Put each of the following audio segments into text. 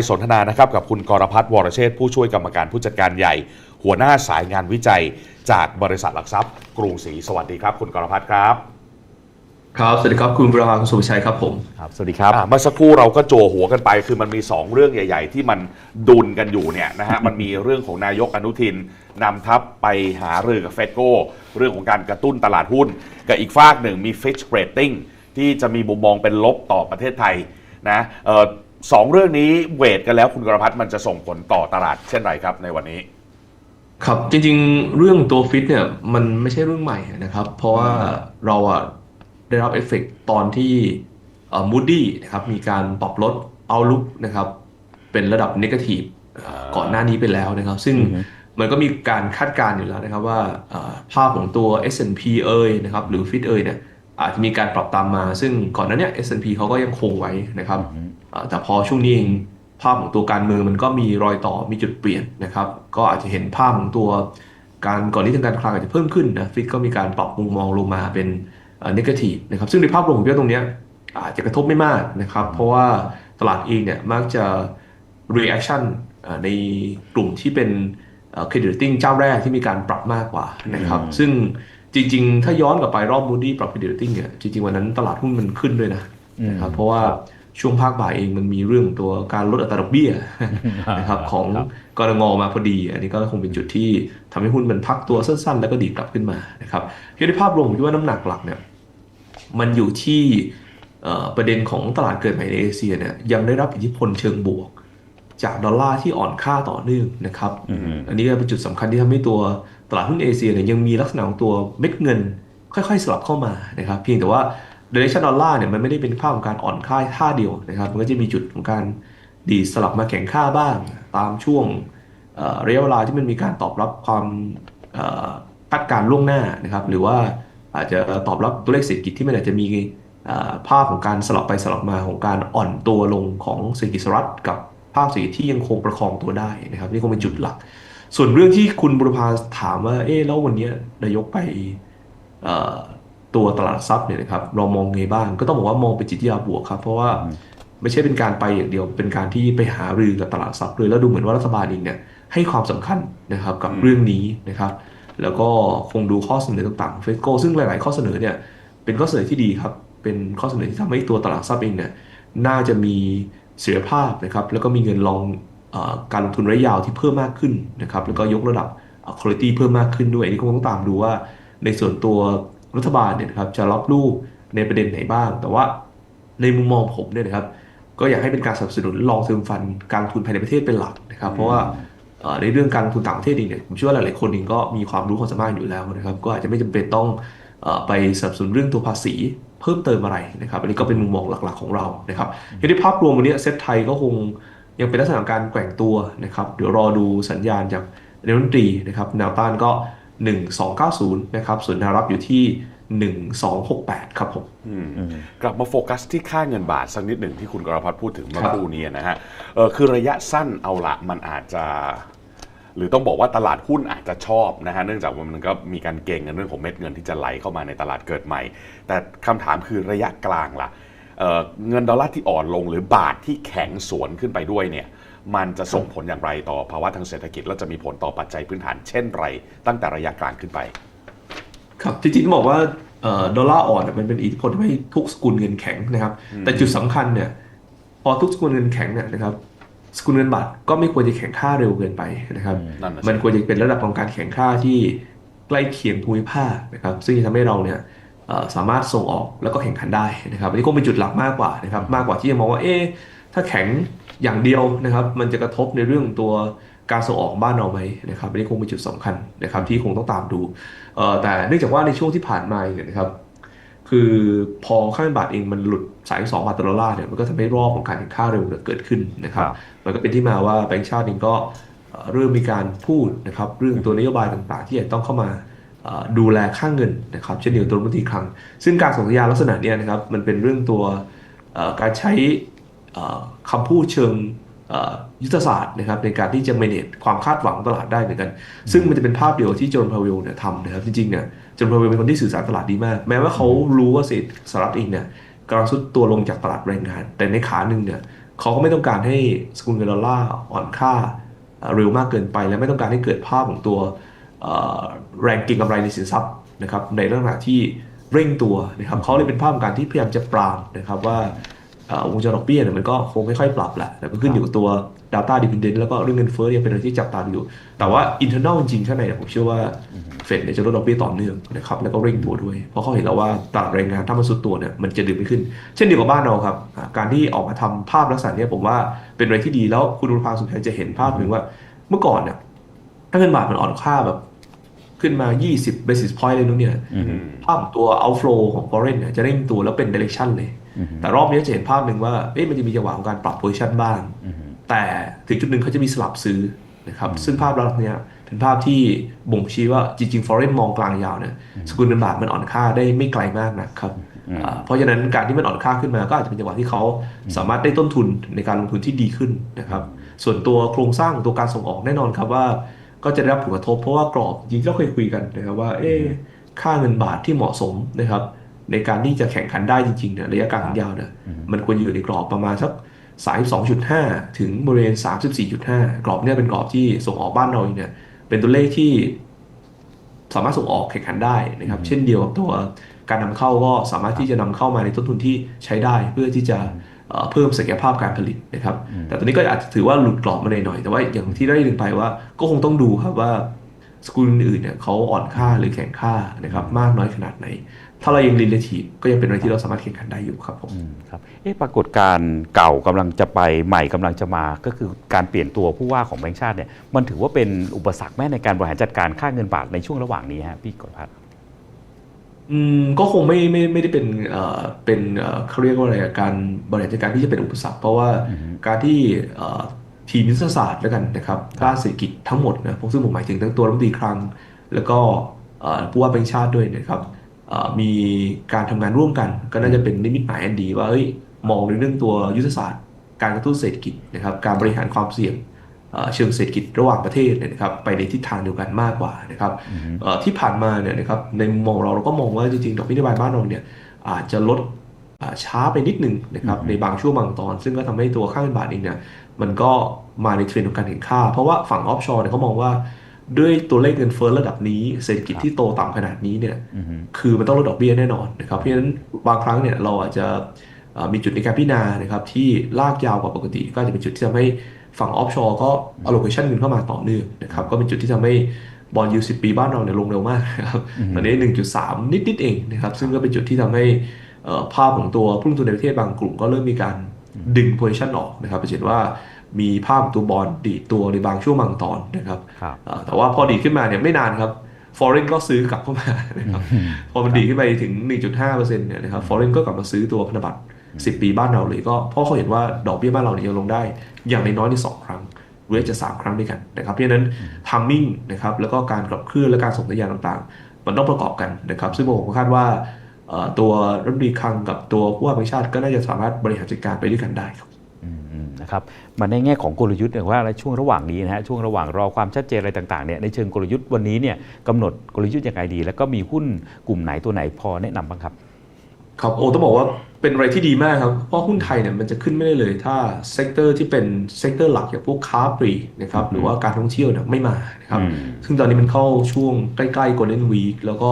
สนทนานะครับกับคุณกรพัฒน์วรเชษฐ์ผู้ช่วยกรรมการผู้จัดการใหญ่ หัวหน้าสายงานวิจัย จากบริษัทหลักทรัพย์ กรุงศรีสวัสดีครับ คุณกรพัฒน์ครับ ครับ สวัสดีครับคุณประภาคุณสุภชัยครับผมครับสวัสดีครับอ่าเมื่อสักครู่เราก็โจหัวกันไป คือมันมี 2 เรื่องใหญ่ ๆ ที่มันดุลกันอยู่เนี่ยนะฮะมันมีเรื่องของนายกอนุทินนำทัพไปหารือกับเฟดโกเรื่องของการกระตุ้นตลาดหุ้น กับอีกฝากหนึ่งมี Fitch Rating ที่จะมีมุมมองเป็นลบต่อประเทศไทยนะเอ่อ สองเรื่องนี้เวทกันแล้วคุณกรพัฒน์มันจะส่งผลต่อตลาดเช่นไรครับในวันนี้ ครับจริงๆ เรื่องตัวฟิตเนี่ยมันไม่ใช่เรื่องใหม่นะครับ เพราะว่าเราอะได้รับเอฟเฟกต์ตอนที่มูดดี้นะครับมีการปรับลดเอาลุกนะครับ เป็นระดับนกาทีฟก่อนหน้านี้ไปแล้วนะครับ ซึ่งมันก็มีการคาดการณ์อยู่แล้วนะครับว่าเอ่อภาพของตัว S&P เอยนะครับหรือฟิตเอยเนี่ย อาจจะมีการปรับตามมา ซึ่งก่อนหน้าเนี้ S&P เขาก็ยังคงไว้นะครับเอ่อแต่พอช่วงนี้เองภาพของตัวการเมืองมันก็มีรอยต่อมีจุดเปลี่ยนนะครับ ก็อาจจะเห็นภาพของตัวการก่อนนี้ทางการคลังอาจจะเพิ่มขึ้นนะฟิตก็มีการปรับมุมมองลงมาเป็นนกาทีฟนะครับซึ่งในภาพรวมของเรื่องตรงเนี้ยอาจจะกระทบไม่มากนะครับ เพราะว่าตลาดเองเนี่ยมักจะ reaction เอ่อในกลุ่มที่เป็นเครดิตติ้งเจ้าแรกที่มีการปรับมากกว่านะครับ ซึ่ง จริง ๆ ถ้าย้อนกลับไปรอบ Moody ปรับ credit rating เนี่ย จริง ๆ วันนั้นตลาดหุ้นมันขึ้นด้วยนะนะครับเพราะว่าช่วงภาคบ่ายเองมันมีเรื่องตัวการลดอัตราดอกเบี้ยนะครับของครับกรงงมาพอดี อันนี้ก็คงเป็นจุดที่ทำให้หุ้นมันพักตัวสั้นๆ แล้วก็ดีดกลับขึ้นมานะครับคือในภาพรวมผมคิดว่าน้ำหนักหลักเนี่ยมันอยู่ที่เอ่อประเด็นของตลาดเกิดใหม่ในเอเชียเนี่ยยังได้รับอิทธิพลเชิงบวก จากดอลลาร์ที่อ่อนค่าต่อเนื่องนะครับ อันนี้ก็เป็นจุดสำคัญที่ทำให้ตัว ตลาดหุ้นเอเชียเนี่ยยังมีลักษณะของตัวเม็ดเงิน ค่อยๆ สลับเข้ามานะครับเพียงแต่ว่า direction ดอลลาร์เนี่ยมันไม่ได้เป็นภาพของการอ่อนค่าท่าเดียวนะครับมันก็จะมีจุดของการดีสลับมาแข่งค่าบ้าง ตามช่วงระยะเวลาที่มันมีการตอบรับความคาดการล่วงหน้านะครับหรือว่าอาจจะตอบรับตัวเลขเศรษฐกิจที่มันอาจจะมีภาพของการสลับไปสลับมาของการอ่อนตัวลงของเศรษฐกิจสหรัฐกับภาพเศรษฐกิจที่ยังคงประคองตัวได้นะครับนี่คงเป็นจุดหลัก ส่วนเรื่องที่คุณบุรพาถามว่า เอ๊แล้ววันนี้นายกไปตัวตลาดทรัพย์เนี่ยนะครับเรามองไงบ้าง ก็ต้องบอกว่ามองเป็นจิตยาบวกครับ เพราะว่าไม่ใช่เป็นการไปอย่างเดียว เป็นการที่ไปหารือกับตลาดทรัพย์ด้วยแล้วดูเหมือนว่ารัฐบาลเองเนี่ยให้ความสำคัญนะครับกับเรื่องนี้นะครับ แล้วก็คงดูข้อเสนอต่างๆของเฟสโกซึ่งหลายๆ ข้อเสนอเนี่ยเป็นข้อเสนอที่ดีครับ เป็นข้อเสนอที่ทำให้ตัวตลาดทรัพย์เองเนี่ยน่าจะมีเสถียรภาพนะครับ แล้วก็มีเงินรอง การลงทุนระยะยาวที่เพิ่มมากขึ้นนะครับแล้วก็ยกระดับคุณภาพเพิ่มมากขึ้นด้วยอันนี้คงต้องตามดูว่า ในส่วนตัวรัฐบาลเนี่ยนะครับจะรับลูกในประเด็นไหนบ้าง แต่ว่าในมุมมองผมเนี่ยนะครับ ก็อยากให้เป็นการสนับสนุนลองเทอมฟันการลงทุนภายในประเทศเป็นหลักนะครับ เพราะว่าในเรื่องการลงทุนต่างประเทศเองเนี่ยผมเชื่อว่าหลายๆคนเองก็มีความรู้ความสามารถอยู่แล้วนะครับ ก็อาจจะไม่จำเป็นต้องอไปสนับสนุนเรื่องตัวภาษีเพิ่มเติมอะไรนะครับ อันนี้ก็เป็นมุมมองหลักๆของเรานะครับในภาพรวมวันนี้เซ็ตไทยก็คง ยังเป็นลักษณะการแกว่งตัวนะครับ เดี๋ยวรอดูสัญญาณจากนายกรัฐมนตรีนะครับแนวต้านก็ 1290 นะครับ ส่วนแนวรับอยู่ที่ 1268 ครับผมมกลับมาโฟกัสที่ค่าเงินบาทสักนิดหนึ่งที่คุณกรพัฒน์พูดถึงเมื่อครู่นี้นะฮะออคือระยะสั้นเอาละมันอาจจะหรือต้องบอกว่าตลาดหุ้นอาจจะชอบนะฮะเนื่องจากว่ามันก็มีการเก่งกันเรื่องของเม็ดเงินที่จะไหลเข้ามาในตลาดเกิดใหม่ แต่คำถามคือระยะกลางล่ะเอ่อ เงินดอลลาร์ที่อ่อนลงหรือบาทที่แข็งสวนขึ้นไปด้วยเนี่ยมันจะส่งผลอย่างไรต่อภาวะทางเศรษฐกิจ และจะมีผลต่อปัจจัยพื้นฐานเช่นไร ตั้งแต่ระยะกลางขึ้นไป ครับจริงๆต้องบอกว่าเอ่อดอลลาร์อ่อนเนี่ยมันเป็นอิทธิพลทำให้ทุกสกุลเงินแข็งนะครับ แต่จุดสำคัญเนี่ยพอทุกสกุลเงินแข็งเนี่ยนะครับสกุลเงินบาทก็ไม่ควรจะแข็งค่าเร็วเกินไปนะครับนั่นน่ะสิมันควรจะเป็นระดับของการแข่งค่าที่ใกล้เคียงภูมิภาคนะครับ ซึ่งจะทำให้เราเนี่ยเอ่อ สามารถส่งออกแล้วก็แข่งขันได้นะครับอันนี้คงเป็นจุดหลักมากกว่านะครับมากกว่าที่จะมองว่าเอ๊ะถ้าแข็งอย่างเดียวนะครับ มันจะกระทบในเรื่องตัวการส่งออกของบ้านเราไหมนะครับอันนี้คงเป็นจุดสำคัญนะครับที่คงต้องตามดูเอ่อแต่เนื่องจากว่าในช่วงที่ผ่านมาเนี่ยนะครับคือพอค่าเงินบาทเองมันหลุดสายสองบาทต่อดอลลาร์เนี่ยมันก็ทำให้รอบของการแข่งค่าเร็วเนี่ยเกิดขึ้นนะครับครับมันก็เป็นที่มาว่าแบงก์ชาติเองก็เอ่อเริ่มมีการพูดนะครับเรื่องตัวนโยบายต่างๆ ที่จะต้องเข้ามาเอ่อ ดูแลค่างเงินนะครับเช่นเดียวกับตัวรัฐมนตรีคลัง ซึ่งการส่งสัญญาลักษณะนี้นะครับมันเป็นเรื่องตัวการใช้เอ่อคำพูดเชิงยุทธศาสตร์นะครับในการที่จะ manage ความคาดหวังของตลาดได้เหมือนกัน ซึ่งมันจะเป็นภาพเดียวที่โจนพาเวลเนี่ยทำนะครับจริงๆเนี่ยโจนพาเวลเป็นคนที่สื่อสารตลาดดีมาก แม้ว่าเขารู้ว่าเศรษฐสหรัฐเองเนี่ยกำลังซุดตัวลงจากตลาดแรงงาน แต่ในขาหนึ่งเนี่ยเขาก็ไม่ต้องการให้สกุลเงินดอลลาร์อ่อนค่าเร็วมากเกินไป และไม่ต้องการให้เกิดภาพของตัว แรงเก็งกำไรในสินทรัพย์นะครับในลักษณะที่เร่งตัวนะครับเขาเลยเป็นภาพการที่พยายามจะปรามนะครับว่าวงจรดอกเบี้ยเนี่ยมันก็คงไม่ค่อยปรับแหละแต่มันขึ้นอยู่กับตัว Data Dependent แล้วก็เรื่องเงินเฟ้อเนี่ยเป็นอะไรที่จับตาอยู่ แต่ว่า internal จริงๆข้างในผมเชื่อว่าเฟดเนี่ยจะลดดอกเบี้ยต่อเนื่องนะครับแล้วก็เร่งตัวด้วย เพราะเขาเห็นแล้วว่าตลาดแรงงานถ้ามันสุดตัวเนี่ยมันจะดึงไม่ขึ้น เช่นเดียวกับบ้านเราครับ การที่ออกมาทำภาพลักษณะเนี้ผมว่าเป็นอะไรที่ดีแล้วคุณรุภาสุขชัยจะเห็นภาพหนึ่งว่า เมื่อก่อนเนี่ยถ้าเงินบาทมันอ่อนค่าแบบ ขึ้นมา 20 basis point เลยนู้นเนี่ยภาพตัว outflow ของ foreign เนี่ยจะเร่งตัวแล้วเป็น direction เลย แต่รอบนี้จะเห็นภาพหนึ่งว่าเอ๊ะมันจะมีจังหวะของการปรับ position บ้าง แต่ถึงจุดหนึ่งเขาจะมีสลับซื้อนะครับซึ่งภาพลักษณ์เนี้ยเป็นภาพที่บ่งชี้ว่าจริงๆ foreign มองกลางยาวเนี่ยสกุลเงินบาทมันอ่อนค่าได้ไม่ไกลมากนะครับอ่าเพราะฉะนั้นการที่มันอ่อนค่าขึ้นมาก็อาจจะเป็นจังหวะที่เขาสามารถได้ต้นทุนในการลงทุนที่ดีขึ้นนะครับส่วนตัวโครงสร้างตัวการส่งออกแน่นอนครับว่า ก็จะได้รับผลกระทบเพราะว่ากรอบจริงๆเราเคยคุยกันนะครับว่าเอ๊ะค่าเงินบาทที่เหมาะสมนะครับ ในการที่จะแข่งขันได้จริงๆเนี่ยระยะกลางถึงยาวเนี่ยมันควรอยู่ในกรอบประมาณสัก32.5 ถึงบริเวณ 34.5 กรอบเนี่ยเป็นกรอบที่ส่งออกบ้านเราเองเนี่ยเป็นตัวเลขที่สามารถส่งออกแข่งขันได้นะครับ เช่นเดียวกับตัวการนำเข้าก็สามารถที่จะนำเข้ามาในต้นทุนที่ใช้ได้เพื่อที่จะ เอ่อเพิ่มศักยภาพการผลิตนะครับ แต่ตัวนี้ก็อาจจะถือว่าหลุดกรอบมาหน่อยๆแต่ว่าอย่างที่ได้ยินไปว่าก็คงต้องดูครับว่าสกุลอื่นเนี่ยเขาอ่อนค่าหรือแข็งค่านะครับมากน้อยขนาดไหน ถ้าเรายัง relative ก็ยังเป็นอะไรที่เราสามารถแข่งขันได้อยู่ครับผมอืมครับเอ๊ะปรากฏการณ์เก่ากำลังจะไปใหม่กำลังจะมา ก็คือการเปลี่ยนตัวผู้ว่าของแบงก์ชาติเนี่ยมันถือว่าเป็นอุปสรรคแม้ในการบริหารจัดการค่าเงินบาทในช่วงระหว่างนี้ฮะพี่กฤพัฒน์ อืมก็คงไม่ไม่ไม่ได้เป็นเอ่อเป็นเอ่อเขาเรียกว่าอะไรอะการบริหารจัดการที่จะเป็นอุปสรรค เพราะว่าการที่เอ่อทีมยุทธศาสตร์แล้วกันนะครับด้านเศรษฐกิจทั้งหมดนะผมซึ่งผมหมายถึงทั้งตัวรัฐมนตรีคลัง แล้วก็เอ่อผู้ว่าแบงก์ชาติด้วยนะครับเอ่อมีการทำงานร่วมกัน ก็น่าจะเป็นนิมิตหมายอันดีว่าเอ้ยมองในเรื่องตัวยุทธศาสตร์ การกระตุ้นเศรษฐกิจนะครับการบริหารความเสี่ยง เอ่อเชิงเศรษฐกิจระหว่างประเทศเนี่ยนะครับไปในทิศทางเดียวกันมากกว่านะครับเอ่อที่ผ่านมาเนี่ยนะครับในมุมมองเราเราก็มองว่าจริงๆดอกเบี้ยนโยบายบ้านเราเนี่ยอาจจะลดอ่าช้าไปนิดหนึ่งนะครับในบางช่วงบางตอน ซึ่งก็ทำให้ตัวค่าเงินบาทเองเนี่ยมันก็มาในเทรนด์ของการแข่งค่าเพราะว่าฝั่งออฟชอร์เนี่ยเขามองว่าด้วยตัวเลขเงินเฟ้อระดับนี้ เศรษฐกิจที่โตต่ำขนาดนี้เนี่ยคือมันต้องลดดอกเบี้ยแน่นอนนะครับเพราะฉะนั้นบางครั้งเนี่ยเราอาจจะเอ่อมีจุดในการพิจารณานะครับที่ลากยาวกว่าปกติ ก็อาจจะเป็นจุดที่ทำให้ ฝั่งออฟชอร์ก็ allocation เงินเข้ามาต่อเนื่องนะครับก็เป็นจุดที่ทำให้บอลยูสิปีบ้านเราเนี่ยลงเร็วมากนะครับตอนนี้ 1.3 นิดๆเองนะครับซึ่งก็เป็นจุดที่ทำให้เอ่อภาพของตัวผู้ลงทุนในประเทศบางกลุ่มก็เริ่มมีการดึง position ออกนะครับจะเห็นว่ามีภาพของตัวบอลดีดตัวในบางช่วงบางตอนนะครับครับเอ่อแต่ว่าพอดีดขึ้นมาเนี่ยไม่นานครับ foreign ก็ซื้อกลับเข้ามานะครับพอมันดีดขึ้นไปถึง 1.5%เนี่ยนะครับ foreign ก็กลับมาซื้อตัวพันธบัตร 10 ปีบ้านเราเลยก็เพราะเขาเห็นว่าดอกเบี้ยบ้านเราเนี่ยยังลงได้ อย่างน้อยๆในสองครั้งหรืออาจจะ 3 ครั้งด้วยกันนะครับเพราะฉะนั้น timing นะครับแล้วก็การขับเคลื่อนและการส่งสัญญาณต่างๆ มันต้องประกอบกันนะครับ ซึ่งผมคาดว่าเอ่อตัวรัฐมนตรีคลังกับตัวผู้ว่าแบงก์ชาติก็น่าจะสามารถบริหารจัดการไปด้วยกันได้ครับอืมอืมนะครับมาในแง่ของกลยุทธ์เนี่ยว่าในช่วงระหว่างนี้นะฮะช่วงระหว่างรอความชัดเจนอะไรต่างๆเนี่ยในเชิงกลยุทธ์วันนี้เนี่ยกำหนดกลยุทธ์ยังไงดี แล้วก็มีหุ้นกลุ่มไหนตัวไหนพอแนะนำบ้างครับ ครับโอ้ต้องบอกว่าเป็นอะไรที่ดีมากครับ เพราะหุ้นไทยเนี่ยมันจะขึ้นไม่ได้เลย ถ้าเซกเตอร์ที่เป็นเซกเตอร์หลักอย่างพวกค้าปลีกนะครับหรือว่าการท่องเที่ยวเนี่ยไม่มานะครับอืมซึ่งตอนนี้มันเข้าช่วงใกล้ๆ Golden Week แล้วก็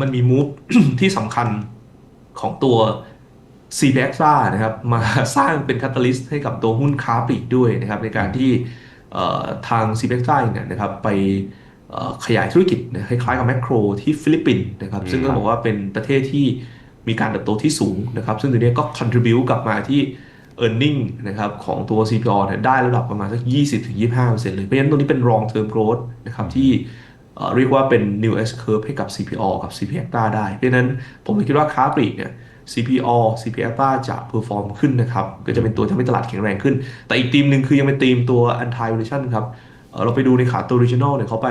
มันมีมูฟที่สำคัญของตัว c b x ซ่านะครับมาสร้างเป็นคาตาลิสต์ให้กับตัวหุ้นค้าปลีกด้วยนะครับ ในการที่เอ่อทาง c b x ซ่าเนี่ยนะครับไปเอ่อขยายธุรกิจนะคล้ายๆกับแมคโครที่ฟิลิปปินส์นะครับ ซึ่งก็บอกว่าเป็นประเทศที่ มีการเติบโตที่สูงนะครับ ซึ่งตัวนี้ก็ contribute กลับมาที่ e a r n i n g นะครับของตัว CPO เนี่ยได้ระดับประมาณสัก 20-25%เลย เพราะฉะนั้นตรงนี้เป็น long term growth นะครับที่เรียกว่าเป็น new S curve ให้กับ CPO กับ CP Acta ได้ เพราะฉะนั้นผมคิดว่าค้าปลีกเนี่ย CPO CP Acta จะ perform ขึ้นนะครับ ก็จะเป็นตัวทำให้ตลาดแข็งแรงขึ้น แต่อีกทีมหนึ่งคือยังเป็นทีมตัว anti inflation ครับเราไปดูในขาตัว regional เนี่ยเขาไป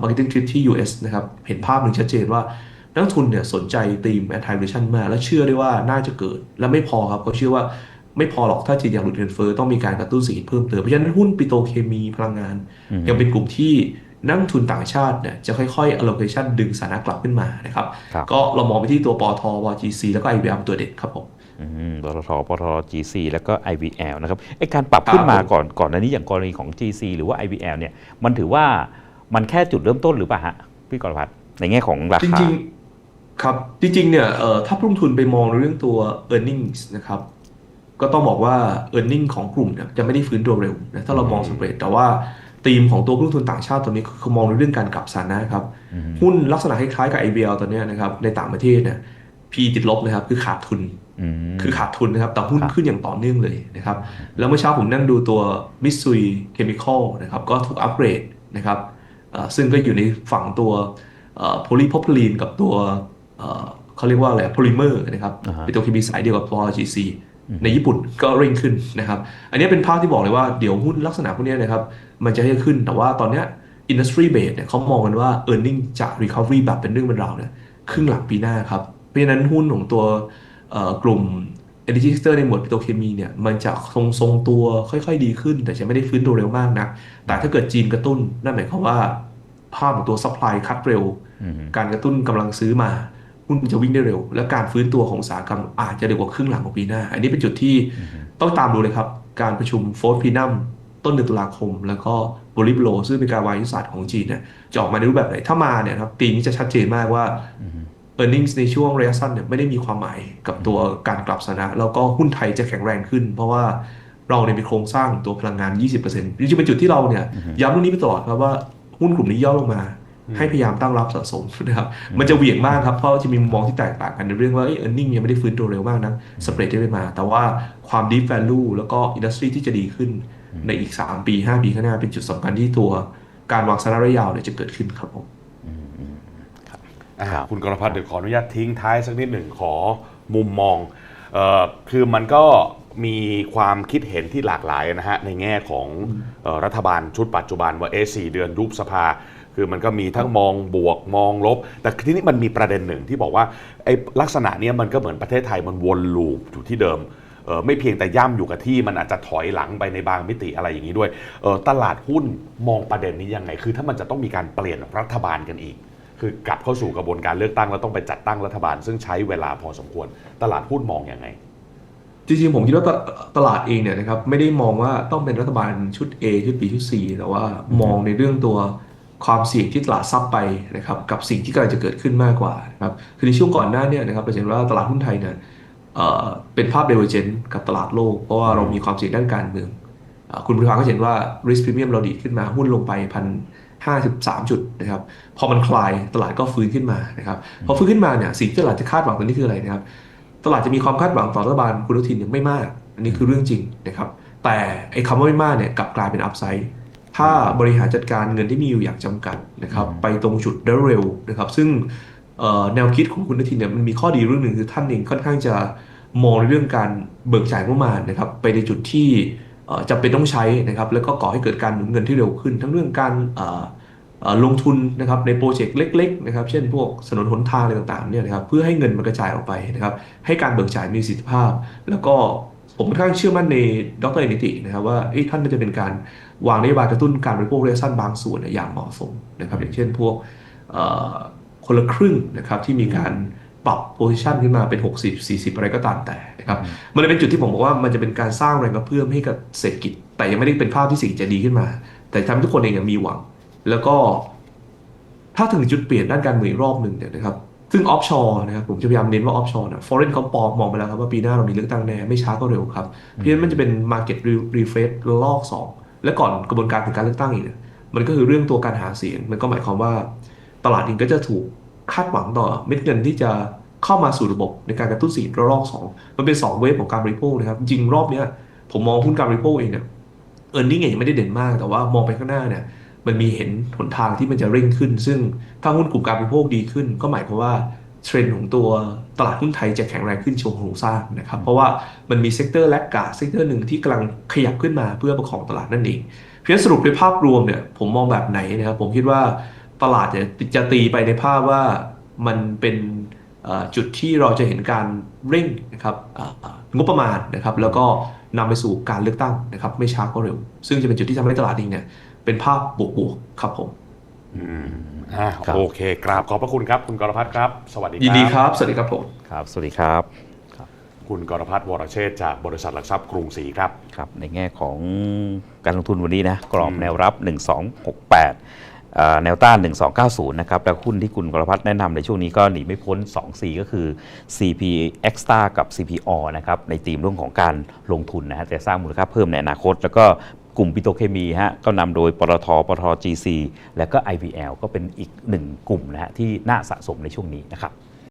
marketing trip ที่ US นะครับ เห็นภาพหนึ่งชัดเจนว่า นักลงทุนเนี่ยสนใจธีม anti inflation มาก และเชื่อได้ว่าน่าจะเกิด และไม่พอครับเขาเชื่อว่าไม่พอหรอกถ้าจีนอยากหลุดเงินเฟ้อต้องมีการกระตุ้นเศรษฐกิจเพิ่มเติมเพราะฉะนั้นหุ้นปิโตรเคมีพลังงาน ยังเป็นกลุ่มที่นักลงทุนต่างชาติเนี่ยจะค่อยๆ allocation ดึงสถานะกลับขึ้นมานะครับครับก็เรามองไปที่ตัวปอท YGC แล้วก็ IBM ตัวเด็ดครับผมอืมปตทปตท GC แล้วก็ IVL นะครับไอการปรับขึ้นมาครับผมก่อนก่อนหน้านี้อย่างกรณีของ GC หรือว่า IVL เนี่ยมันถือว่ามันแค่จุดเริ่มต้นหรือเปล่าฮะพี่กรพัฒน์ในแง่ของราจคาริงๆ ครับ จริงๆเนี่ยเอ่อถ้าผู้ลงทุนไปมองในเรื่องตัว e a r n i n g นะครับ ก็ต้องบอกว่า e a r n i n g ของกลุ่มเนี่ยจะไม่ได้ฟื้นตัวเร็วนะถ้าเรามองสเปรดแต่ว่าธีมของตัวผู้ลงทุนต่างชาติตัวนี้คือมองในเรื่องการกลับสถานะครับหุ้นลักษณะคล้ายๆกับ IBL ตัวเนี้ยนะครับในต่างประเทศเนี่ย P ติดลบนะครับคือขาดทุนอืมคือขาดทุนนะครับ แต่หุ้นครับขึ้นอย่างต่อเนื่องเลยนะครับ แล้วเมื่อเช้าผมนั่งดูตัวมิสซุยเคมีคอลนะครับ ก็ถูกอัปเกรดนะครับเอ่อซึ่งก็อยู่ในฝั่งตัวโพลีโพรพิลีนกับตัว เอ่อเขาเรียกว่าอะไรโพลิเมอร์นะครับอ่าฮะเป็นตัวเคมีสายเดียวกับตัว GC ในญี่ปุ่นก็เร่งขึ้นนะครับ อันนี้เป็นภาพที่บอกเลยว่าเดี๋ยวหุ้นลักษณะพวกเนี้ยนะครับ มันจะให้ขึ้นแต่ว่าตอนเนี้ย industry base เนี่ยเขามองกันว่า earning จะ recovery แบบเป็นเรื่องเป็นราวเนี่ยครึ่งหลังปีหน้าครับ เพราะฉะนั้นหุ้นของตัวเอ่อกลุ่ม energy sector ในหมวดปิโตรเคมีเนี่ยมันจะทรงทรงๆตัวค่อยๆ ดีขึ้น แต่จะไม่ได้ฟื้นตัวเร็วมากนะแต่ถ้าเกิดจีนกระตุ้นนั่นหมายความว่าภาพของตัว supply คัดเร็วอืมการกระตุ้นกำลังซื้อมา หุ้นจะวิ่งได้เร็ว และการฟื้นตัวของอุตสาหกรรมอาจจะเร็วกว่าครึ่งหลังของปีหน้า อันนี้เป็นจุดที่ต้องตามดูเลยครับ การประชุมโฟร์พีนัมต้นเดือนตุลาคม แล้วก็บริบโลซึ่งเป็นการวางยุทธศาสตร์ของจีนเนี่ยจะออกมาในรูปแบบไหน ถ้ามาเนี่ยครับปีนี้จะชัดเจนมากว่า e a r n i n g ในช่วงระยะสั้นเนี่ยไม่ได้มีความหมายกับตัวการกลับสนะแล้วก็หุ้นไทยจะแข็งแรงขึ้น เพราะว่าเราเนี่ยมีโครงสร้างตัวพลังงาน 20%จริงๆเป็นจุดที่เราเนี่ยย้ำเรื่องนี้ไปตลอดครับว่าหุ้นกลุ่มนี้ย่อลงมา ให้พยายามตั้งรับสะสมนะครับมันจะเหวี่ยงมากครับเพราะจะมีมุมมองที่แตกต่างกันในเรื่องว่าเออร์เน็งยังไม่ได้ฟื้นตัวเร็วมากนะสเปรดได้ไม่มา แต่ว่าความ deep value แล้วก็อินดัสทรีที่จะดีขึ้นในอีก 3 ปี 5 ปีข้างหน้าเป็นจุดสำคัญที่ตัวการวางสาระระยะยาวเนี่ยจะเกิดขึ้นครับผมอ่าครับคุณกรพัฒน์เดี๋ยวขออนุญาตทิ้งท้ายสักนิดหนึ่งขอมุมมองเอ่อคือมันก็มีความคิดเห็นที่หลากหลายนะฮะในแง่ของเอ่อรัฐบาลชุดปัจจุบันว่าเอะสเดือนยุบสภา คือมันก็มีทั้งมองบวกมองลบ แต่ทีนี้มันมีประเด็นหนึ่งที่บอกว่าไอ้ลักษณะเนี้ยมันก็เหมือนประเทศไทยมันวนลูปอยู่ที่เดิมเอ่อไม่เพียงแต่ย่ำอยู่กับที่มันอาจจะถอยหลังไปในบางมิติอะไรอย่างนี้ด้วยเอ่อตลาดหุ้นมองประเด็นนี้ยังไง คือถ้ามันจะต้องมีการเปลี่ยนรัฐบาลกันอีก คือกลับเข้าสู่กระบวนการเลือกตั้งแล้วต้องไปจัดตั้งรัฐบาล ซึ่งใช้เวลาพอสมควร ตลาดหุ้นมองอยังไง จริงๆผมคิดว่าตตลาดเองเนี่ยนะครับไม่ได้มองว่าต้องเป็นรัฐบาลชุด A ชุด B ชุด C แต่ว่ามองในเรื่องตัว ความเสี่ยงที่ตลาดซับไปนะครับกับสิ่งที่กำลังจะเกิดขึ้นมากกว่านะครับคือในช่วงก่อนหน้าเนี่ยนะครับเราเห็นว่าตลาดหุ้นไทยเนี่ยเอ่อเป็นภาพ divergent กับตลาดโลก เพราะว่าเรามีความเสี่ยงด้านการเมือง คุณผู้ฟังก็เห็นว่า risk premium เราดีขึ้นมาหุ้นลงไปพันห้าสิบสามจุดนะครับพอมันคลายตลาดก็ฟื้นขึ้นมานะครับพอฟื้นขึ้นมาเนี่ยสิ่งที่ตลาดจะคาดหวังตอนนี้คืออะไรนะครับตลาดจะมีความคาดหวังต่อรัฐบาลคุณอนุทินเนี่ยไม่มาก อันนี้คือเรื่องจริงนะครับแต่ไอ้คำว่าไม่มากเนี่ยกลับกลายเป็นอัพไซด์ ถ้าบริหารจัดการเงินที่มีอยู่อย่างจำกัดนะครับไปตรงจุดได้เร็วนะครับ ซึ่งเอ่อแนวคิดของคุณอนุทินเนี่ยมันมีข้อดีเรื่องหนึ่งคือท่านเองค่อนข้างจะมองในเรื่องการเบิกจ่ายงบประมาณนะครับ ไปในจุดที่เอ่อจำเป็นต้องใช้นะครับ แล้วก็ก่อให้เกิดการหมุนเงินที่เร็วขึ้น ทั้งเรื่องการเอ่อเอ่อลงทุนนะครับในโปรเจกต์เล็กๆนะครับ เช่นพวกถนนหนทางอะไรต่างๆเนี่ยนะครับเพื่อให้เงินมันกระจายออกไปนะครับ ให้การเบิกจ่ายมีประสิทธิภาพ แล้วก็ ผมค่อนข้างเชื่อมั่นในดรเอนิตินะครับว่าท่านจะเป็นการวางนโยบายกระตุ้นการบริโภคระยะสั้นบางส่วนอย่างเหมาะสมนะครับอย่างเช่นพวกคนละครึ่งนะครับที่มีการปรับโพซิชันขึ้นมาเป็น 60 40 อะไรก็ตามแต่นะครับมันเลยเป็นจุดที่ผมบอกว่ามันจะเป็นการสร้างแรงกระเพื่อมให้กับเศรษฐกิจ แต่ยังไม่ได้เป็นภาพที่สิ่งจะดีขึ้นมา แต่ทำให้ทุกคนเองมีหวัง แล้วก็ถ้าถึงจุดเปลี่ยนด้านการเมืองรอบหนึ่งเนี่ยนะครับ ซึ่งออฟชอร์นะครับผมจะพยายามเน้นว่าออฟชอร์นะฟอร์เรนเขาปองมองไปแล้วครับว่าปีหน้าเรามีเลือกตั้งแน่ไม่ช้าก็เร็วครับเพราะฉะนั้นมันจะเป็น Market Refresh ระลอก2และก่อนกระบวนการถึงการเลือกตั้งอีกเนี่ยมันก็คือเรื่องตัวการหาเสียง มันก็หมายความว่าตลาดเองก็จะถูกคาดหวังต่อเม็ดเงินที่จะเข้ามาสู่ระบบในการกระตุ้นเศรษฐกิจระลอก2มันเป็น 2 เวฟของการบริโภคนะครับจริงรอบเนี้ยผมมองหุ้นการบริโภคเองเนี่ยเออร์เน็งยังไม่ได้เด่นมากแต่ว่ามองไปข้างหน้าเนี่ย มันมีเห็นหนทางที่มันจะเร่งขึ้น ซึ่งถ้าหุ้นกลุ่มการบริโภคดีขึ้น ก็หมายความว่าเทรนด์ของตัวตลาดหุ้นไทยจะแข็งแรงขึ้นเชิงโครงสร้างนะครับ เพราะว่ามันมีเซกเตอร์แลกกาเซกเตอร์หนึ่งที่กำลังขยับขึ้นมาเพื่อประคองตลาดนั่นเอง เพราะฉะนั้นสรุปในภาพรวมเนี่ยผมมองแบบไหนนะครับ ผมคิดว่าตลาดเนี่ยจะตีไปในภาพว่ามันเป็นจุดที่เราจะเห็นการเร่งนะครับงบประมาณนะครับ แล้วก็นำไปสู่การเลือกตั้งนะครับ ไม่ช้าก็เร็ว ซึ่งจะเป็นจุดที่ทำให้ตลาดเองเนี่ย เป็นภาพบวกๆครับผมอืมอ่าครับ โอเคกราบขอบพระคุณครับ คุณกรพัฒน์ครับ สวัสดีครับยินดีครับ สวัสดีครับผม ครับ สวัสดีครับคุณคุณกรพัฒน์วรเชษฐ์จากบริษัทหลักทรัพย์กรุงศรีครับ ครับ ในแง่ของการลงทุนวันนี้นะ กรอบอืมแนวรับ 1268เอ่อแนวต้าน 1290 นะครับ แล้วหุ้นที่คุณกรพัฒน์แนะนำในช่วงนี้ก็หนีไม่พ้น2 C ก็คือ CP Extra กับ CPO นะครับ ในธีมเรื่องของการลงทุนนะฮะจะสร้างมูลค่าเพิ่มในอนาคต แล้วก็ กลุ่มปิโตรเคมีฮะก็นำโดยปตทปตท GC และก็ IVL ก็เป็นอีกหนึ่งกลุ่มนะฮะที่น่าสะสมในช่วงนี้นะครับ